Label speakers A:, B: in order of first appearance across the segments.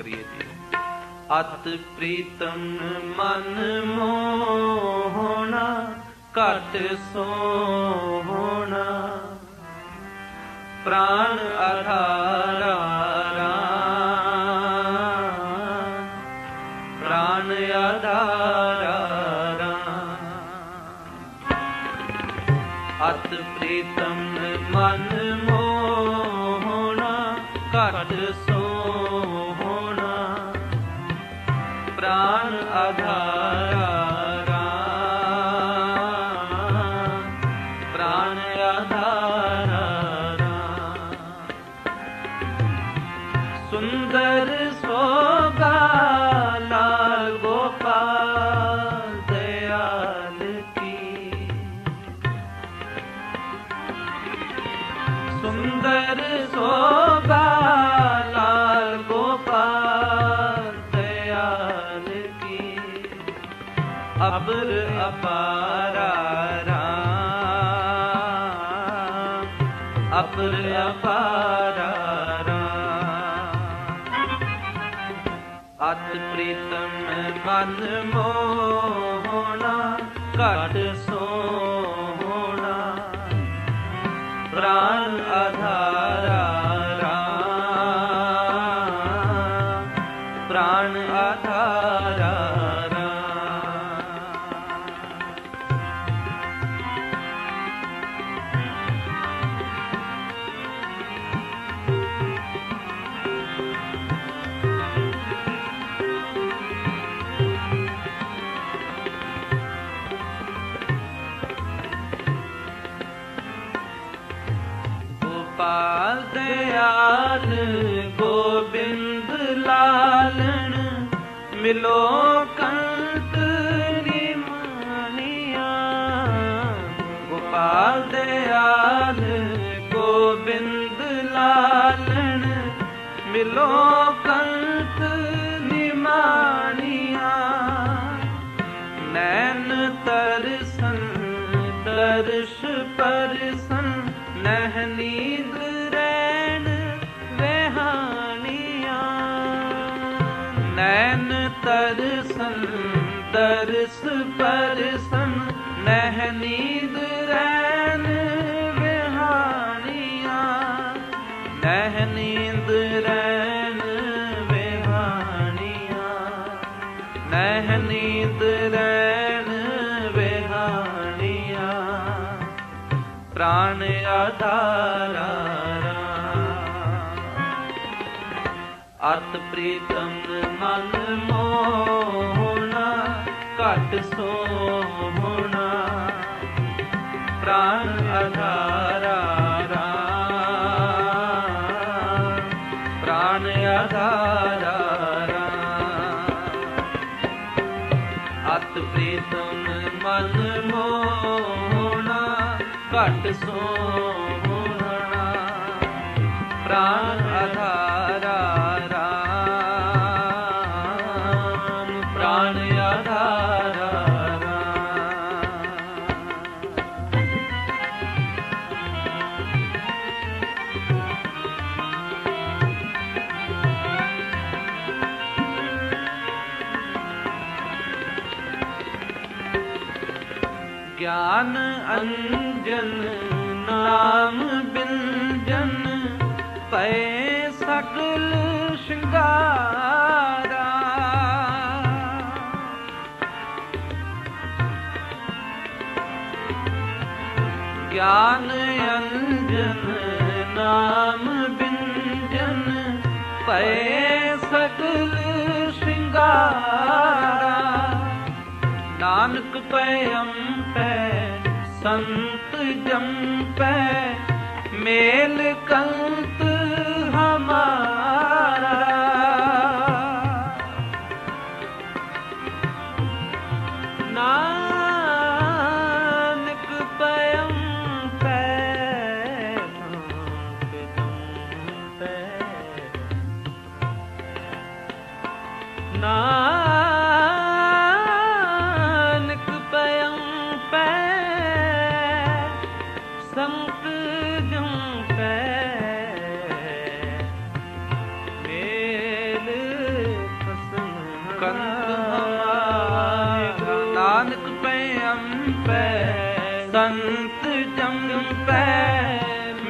A: ਕਰੀਏ ਜੀ। ਅਤ ਪ੍ਰੀਤਮ ਮਨ ਮੋਹਣਾ, ਘਟ ਸੋਹਣਾ। ਪ੍ਰਾਨ ਆਧਾਰਾ ਪ੍ਰਾਨ ਆਧਾਰਾ ਅਤ ਪ੍ਰੀਤਮ ਮਨ ਮੋਹਣਾ, ਘਟ ਸੁੰਦਰ ਸੋਭਾ ਲਾਲ ਗੋਪਾਲ ਤਿਆਰ ਕੀ ਅਬਰ ਅਪਾਰਾ ਰਾਮ ਅਪਰ ਅਪਾਰਾ ਅਤ ਪ੍ਰੀਤਮ ਮਨ ਮੋਹਣਾ ਘਟ ਸੋਹਣਾ ਲਾਲਣ ਮਿਲੋ ਕੰਤ ਨਿਮਾਨੀਆਂ। ਗੋਪਾਲ ਦਿਆਲ ਗੋਬਿੰਦ ਲਾਲਣ ਮਿਲੋ ਕੰਤ ਤਰਸਨ ਦਰਸ ਪਰਸਨ, ਨਹਿ ਨੀਂਦ ਰੈਣ ਵਹਾਨੀਆਂ। ਨਹਿ ਨੀਂਦ ਰੈਣ ਵਹਾਨੀਆਂ। ਨਹਿ ਨੀਂਦ ਰੈਣ ਵਹਾਨੀਆਂ। ਪ੍ਰਾਨ ਆਧਾਰਾ ਅਤ ਪ੍ਰੀਤਮ ਮਨ ਮੋਹਣਾ, ਘਟ ਸੋਹਣਾ। ਪ੍ਰਾਨ ਆਧਾਰਾ ਪ੍ਰਾਨ ਆਧਾਰਾ ਅਤ ਪ੍ਰੀਤਮ ਮਨ ਮੋਹਣਾ, ਘਟ ਸੋਹਣਾ। ਪ੍ਰਾਨ ਗਿਆਨ ਅੰਜਨ, ਨਾਮ ਬਿੰਜਨ, ਪਏ ਸਕਲ ਸ਼ਿੰਗਾਰਾ। ਗਿਆਨ ਅੰਜਨ, ਨਾਮ ਬਿੰਜਨ, ਪਏ ਸਕਲ ਸ਼ਿੰਗਾਰਾ। ਨਾਨਕ ਪੈ ਸੰਤ ਜੰਪੈ ਮੇਲ ਕੰਤ ਹਮਾਰਾ। ਨਾਨਕ ਪੈ ਅੰਪੈ ਜੰਪੈ। ਨਾਨਕ ਸੰਤ ਜੰਪੈ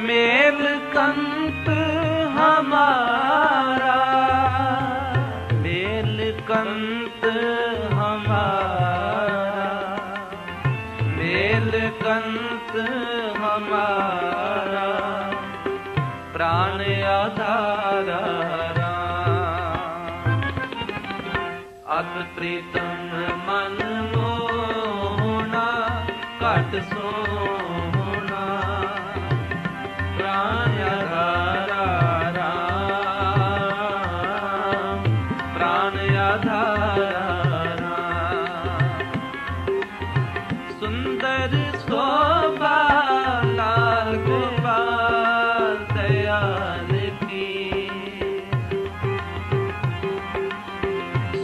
A: ਮੇਲ ਕੰਤ ਹਮਾਰਾ। ਮੇਲ ਕੰਤ ਹਮਾਰਾ। ਮੇਲ ਕੰਤ ਹਮਾਰਾ ਪ੍ਰਾਨ ਆਧਾਰਾ ਰਾਮ। ਅਤ ਪ੍ਰੀਤਮ ਮਨ ਮੋਹਣਾ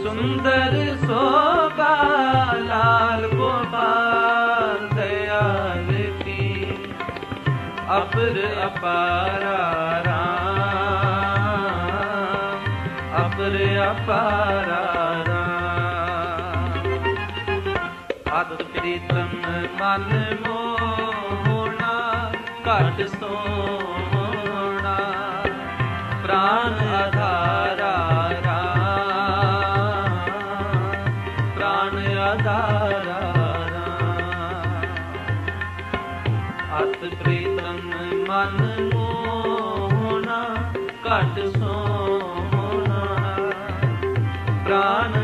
A: ਸੁੰਦਰ ਸੋਭਾ ਲਾਲ ਗੋਪਾਲ ਦਇਆਲ ਕੀ ਅਪਰ ਅਪਾਰਾ ਰਾਮ, ਅਪਰ ਅਪਾਰਾ ਰਾਮ। ਪ੍ਰੀਤਮ ਮਨ ਮੋਹਣਾ, ਘਟ ਸੋਹਣਾ। ਪ੍ਰਾਨ ਆਧਾਰਾ ਘਟ ਸੋਹਣਾ ਪ੍ਰਾਨ